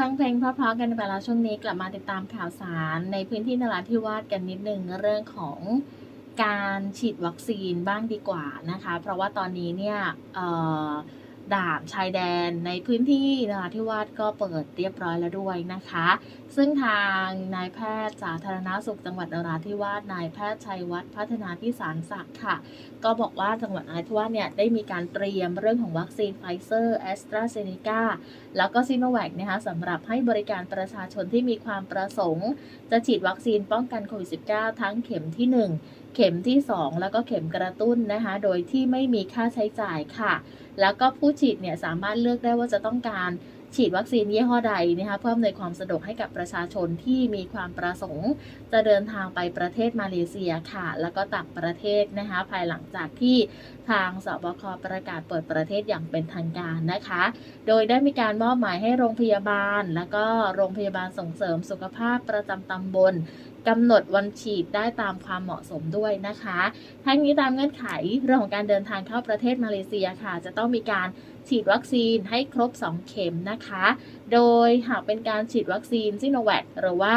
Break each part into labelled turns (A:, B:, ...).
A: ฟังเพลงเพราะๆกันไปแล้วช่วงนี้กลับมาติดตามข่าวสารในพื้นที่นราธิวาสกันนิดนึงเรื่องของการฉีดวัคซีนบ้างดีกว่านะคะ เพราะว่าตอนนี้เนี่ยเอ่อ ด่านชายแดนในพื้นที่นราธิวาสก็เปิดเรียบร้อยแล้วด้วยนะคะ ซึ่งทางนายแพทย์สาธารณสุขจังหวัดนราธิวาสนายแพทย์ชัยวัฒน์พัฒนาพิสารศักดิ์ค่ะ ก็บอกว่าจังหวัดนราธิวาสเนี่ยได้มีการเตรียมเรื่องของวัคซีนไฟเซอร์แอสตราเซเนกาแล้วก็ซิโนแวคนะคะสำหรับให้บริการประชาชนที่มีความประสงค์ จะฉีดวัคซีนป้องกันโควิด -19 ทั้งเข็มที่ 1 เข็มที่ 2 แล้วก็เข็มกระตุ้นนะคะ โดยที่ไม่มีค่าใช้จ่ายค่ะ แล้วก็ผู้ฉีดเนี่ยสามารถเลือกได้ว่าจะต้องการฉีดวัคซีนยี่ห้อใดนะคะเพื่ออำนวยความสะดวกให้กับประชาชนที่มีความประสงค์ จะเดินทางไปประเทศมาเลเซียค่ะ แล้วก็ต่างประเทศนะคะภายหลังจากที่ทางสบคประกาศเปิดประเทศอย่างเป็นทางการนะคะ โดยได้มีการมอบหมายให้โรงพยาบาล แล้วก็โรงพยาบาลส่งเสริมสุขภาพประจำตำบลกำหนดวันฉีดได้ตามความเหมาะสมด้วยนะคะทั้งนี้ตามเงื่อนไขเรื่องของการเดินทางเข้าประเทศมาเลเซียค่ะ จะต้องมีการฉีดวัคซีนให้ครบ 2 เข็มนะคะ โดยหากเป็นการฉีดวัคซีนซิโนแวคหรือว่า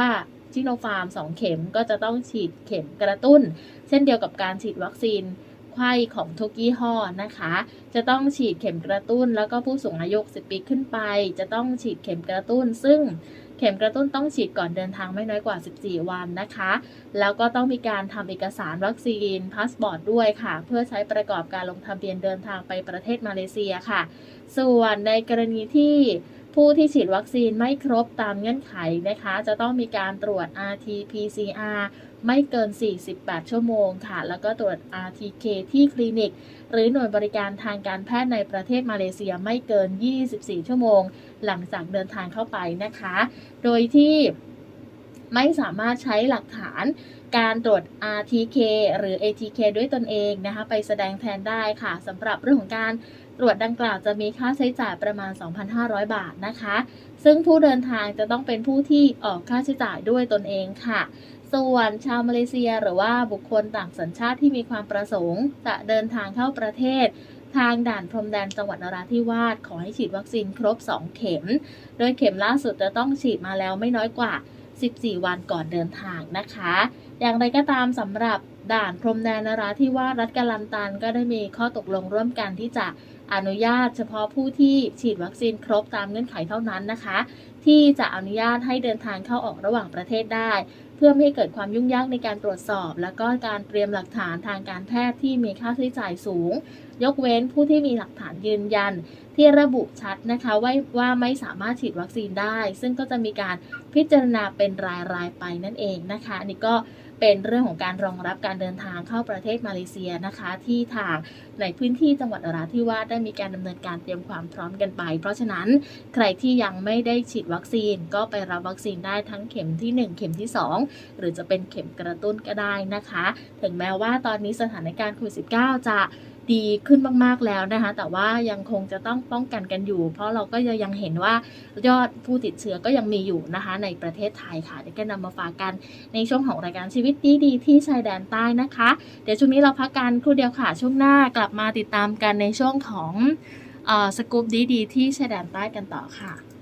A: ซิโนฟาร์ม 2 เข็มก็จะต้องฉีดเข็มกระตุ้น เช่นเดียวกับการฉีดวัคซีน ไข้ของทุกยี่ห้อนะคะ จะต้องฉีดเข็มกระตุ้น แล้วก็ผู้สูงอายุ10ปีขึ้นไป จะต้องฉีดเข็มกระตุ้น ซึ่งเข็มกระตุ้นต้องฉีดก่อนเดินทางไม่น้อยกว่า 14 วันนะคะ แล้วก็ต้องมีการทำเอกสารวัคซีนพาสปอร์ตด้วยค่ะ เพื่อใช้ประกอบการลงทะเบียนเดินทางไปประเทศมาเลเซียค่ะ ส่วนในกรณีที่ ผู้ที่ฉีดวัคซีนไม่ครบตามเงื่อนไขนะคะ จะต้องมีการตรวจ RT-PCR ไม่เกิน 48 ชั่วโมงค่ะ แล้วก็ตรวจ RTK ที่คลินิก หรือหน่วยบริการทางการแพทย์ในประเทศมาเลเซียไม่เกิน 24 ชั่วโมง หลังจากเดินทางเข้าไปนะคะ โดยที่ ไม่สามารถใช้หลักฐานการตรวจ RTK หรือ ATK ด้วยตนเองนะคะ ไปแสดงแทนได้ค่ะสำหรับเรื่องของการตรวจดังกล่าวจะมีค่าใช้จ่ายประมาณ 2,500 บาทนะคะ ซึ่งผู้เดินทางจะต้องเป็นผู้ที่ออกค่าใช้จ่ายด้วยตนเองค่ะ ส่วนชาวมาเลเซียหรือว่าบุคคลต่างสัญชาติที่มีความประสงค์ จะเดินทางเข้าประเทศทางด่านพรมแดนจังหวัดนราธิวาสขอให้ฉีดวัคซีนครบ 2 เข็ม โดยเข็มล่าสุดจะต้องฉีดมาแล้วไม่น้อยกว่า 14 วันก่อนเดินทางนะคะ อย่างไรก็ตามสำหรับด่านพรมแดนนราธิวาสรัฐกาลันตันก็ได้มีข้อตกลงร่วมกันที่จะอนุญาตเฉพาะผู้ที่ฉีดวัคซีนครบตามเงื่อนไขเท่านั้นนะคะ ที่จะอนุญาตให้เดินทางเข้าออกระหว่างประเทศได้ เพื่อไม่ให้เกิดความยุ่งยากในการตรวจสอบ และก็การเตรียมหลักฐานทางการแพทย์ที่มีค่าใช้จ่ายสูงยกเว้นผู้ที่มีหลักฐานยืนยัน ที่ระบุชัดนะคะว่าว่าไม่สามารถฉีดวัคซีนได้ ซึ่งก็จะมีการพิจารณาเป็นรายรายไปนั่นเองนะคะนี่ก็เป็นเรื่องของการรองรับการเดินทางเข้าประเทศมาเลเซียนะคะ ที่ทางในพื้นที่จังหวัดนราธิวาสได้มีการดำเนินการเตรียมความพร้อมกันไป เพราะฉะนั้นใครที่ยังไม่ได้ฉีดวัคซีน ก็ไปรับวัคซีนได้ทั้งเข็มที่ 1 เข็มที่ 2 หรือจะเป็นเข็มกระตุ้นก็ได้นะคะ ถึงแม้ว่าตอนนี้สถานการณ์โควิด -19 จะ ดีขึ้นมาก ๆ แล้วนะคะ แต่ว่ายังคงจะต้องป้องกันกันอยู่ เพราะเราก็ยังเห็นว่ายอดผู้ติดเชื้อก็ยังมีอยู่นะคะ ในประเทศไทยค่ะเดี๋ยวก็นำมาฝากกันในช่วงของรายการชีวิตดีๆที่ชายแดนใต้นะคะ เดี๋ยวช่วงนี้เราพักกันครู่เดียวค่ะช่วงหน้ากลับมาติดตามกันในช่วงของสกู๊ปดีๆที่ชายแดนใต้กันต่อค่ะ